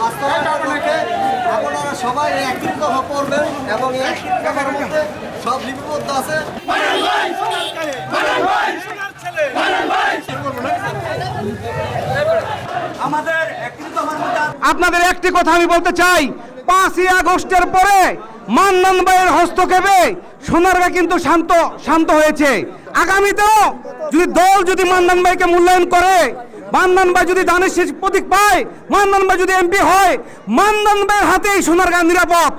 বাস্তবায়ন উপলক্ষে আপনারা সবাই পড়বেন এবং একত্রিশ মধ্যে সব লিপিবদ্ধ আছে আপনাদের একটি কথা আমি বলতে চাই। পাঁচই আগস্টের পরে মান্নান ভাইয়ের হস্তক্ষেপে সোনারগা কিন্তু শান্ত শান্ত হয়েছে। আগামীতেও যদি দল যদি মান্নান ভাইকে মূল্যায়ন করে মান্নান ভাই যদি দানের শেষ প্রতীক পায় মান্নান ভাই যদি এমপি হয় মান্নান ভাইয়ের হাতেই সোনারগা নিরাপদ।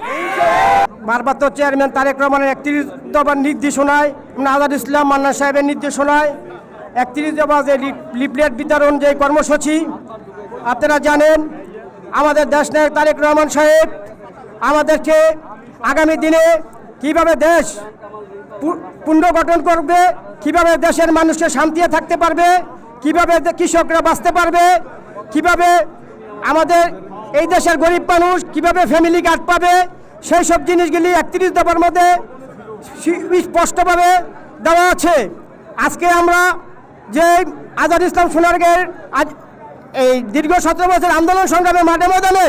ভারপ্রাপ্ত চেয়ারম্যান তারেক রহমানের একত্রিশ দফার নির্দেশনায় আজাদ ইসলাম, মান্না সাহেবের নির্দেশনায় একত্রিশ দফা যে লিফলেট বিতরণ যে কর্মসূচি, আপনারা জানেন, আমাদের দেশ নায়ক তারেক রহমান সাহেব আমাদেরকে আগামী দিনে কীভাবে দেশ পুনর্গঠন করবে, কীভাবে দেশের মানুষকে শান্তিতে থাকতে পারবে কীভাবে কৃষকরা বাঁচতে পারবে, কীভাবে আমাদের এই দেশের গরিব মানুষ কীভাবে ফ্যামিলি কার্ড পাবে, সেই সব জিনিসগুলি একত্রিশ দফার মধ্যে স্পষ্টভাবে দেওয়া আছে। আজকে আমরা যে আজাদ ইসলাম সোনারগের আজ এই দীর্ঘ সতেরো বছর আন্দোলন সংগ্রামে মাঠে ময়দানে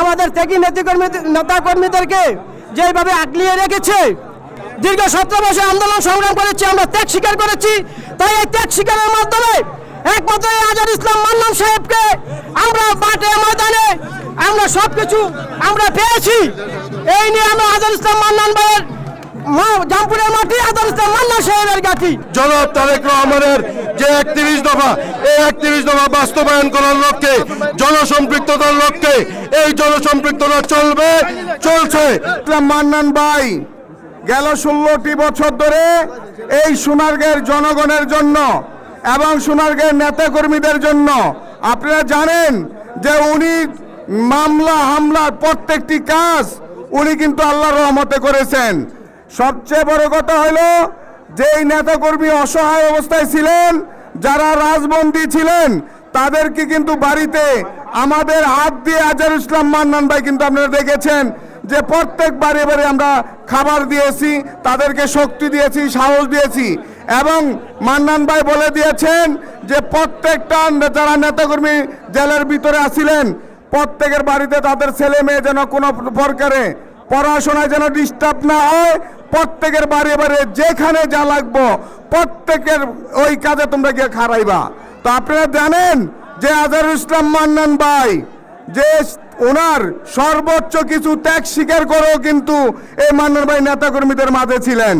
আমাদের ত্যাগী নেতাকর্মী নেতা কর্মীদেরকে যেভাবে আগলিয়ে রেখেছে দীর্ঘ সতেরো বছর আন্দোলন সংগ্রাম করেছি আমরা ত্যাগ স্বীকার করেছি। তাই এই ত্যাগ স্বীকারের মাধ্যমে একমাত্র এই আজাদ ইসলাম মান্নান সাহেবকে আমরা মাঠে ময়দানে আমরা সব কিছু আমরা পেয়েছি। এই নিয়ে আমরা আজাদ ইসলাম মান্নান ভাইয়ের মা- জামপুরের মাটি আজাদ ইসলাম মান্নান সাহেবের গাঠি জনাব তারেক রহমানের যে একত্রিশ দফা এই একত্রিশ দফা বাস্তবায়ন করার লক্ষ্যে জনসম্পৃক্ততার লক্ষ্যে এই জনসম্পৃক্ততা চলবে চলছে। মান্নান ভাই গেল ষোলোটি বছর ধরে এই সোনারগের জনগণের জন্য এবং সোনারগের নেতাকর্মীদের জন্য। আপনারা জানেন যে উনি মামলা হামলার প্রত্যেকটি কাজ উনি কিন্তু আল্লাহর রহমতে করেছেন। সবচেয়ে বড় কথা হলো যে এই নেতাকর্মী অসহায় অবস্থায় ছিলেন, যারা রাজবন্দী ছিলেন, তাদেরকে কিন্তু বাড়িতে আমাদের হাত দিয়ে আজার ইসলাম মান্নান ভাই কিন্তু আপনারা দেখেছেন যে প্রত্যেক বাড়ি আমরা খাবার দিয়েছি, তাদেরকে শক্তি দিয়েছি, সাহস দিয়েছি। এবং মান্নান ভাই বলে দিয়েছেন যে প্রত্যেকটা যারা নেতাকর্মী জেলের ভিতরে আসিলেন প্রত্যেকের বাড়িতে তাদের ছেলে মেয়ে যেন কোনো প্রকারে পড়াশোনায় যেন ডিস্টার্ব না হয়, প্রত্যেকের বাড়ি বাড়ি যেখানে যা লাগবো, প্রত্যেকের ওই কাজে তোমরা গিয়ে খারাইবা তো আপনারা জানেন যে আজারুল ইসলাম মান্নান ভাই যে ওনার সর্বোচ্চ কিছু ত্যাগ স্বীকার করেও কিন্তু এই মান্নার ভাই নেতাকর্মীদের মাঝে ছিলেন।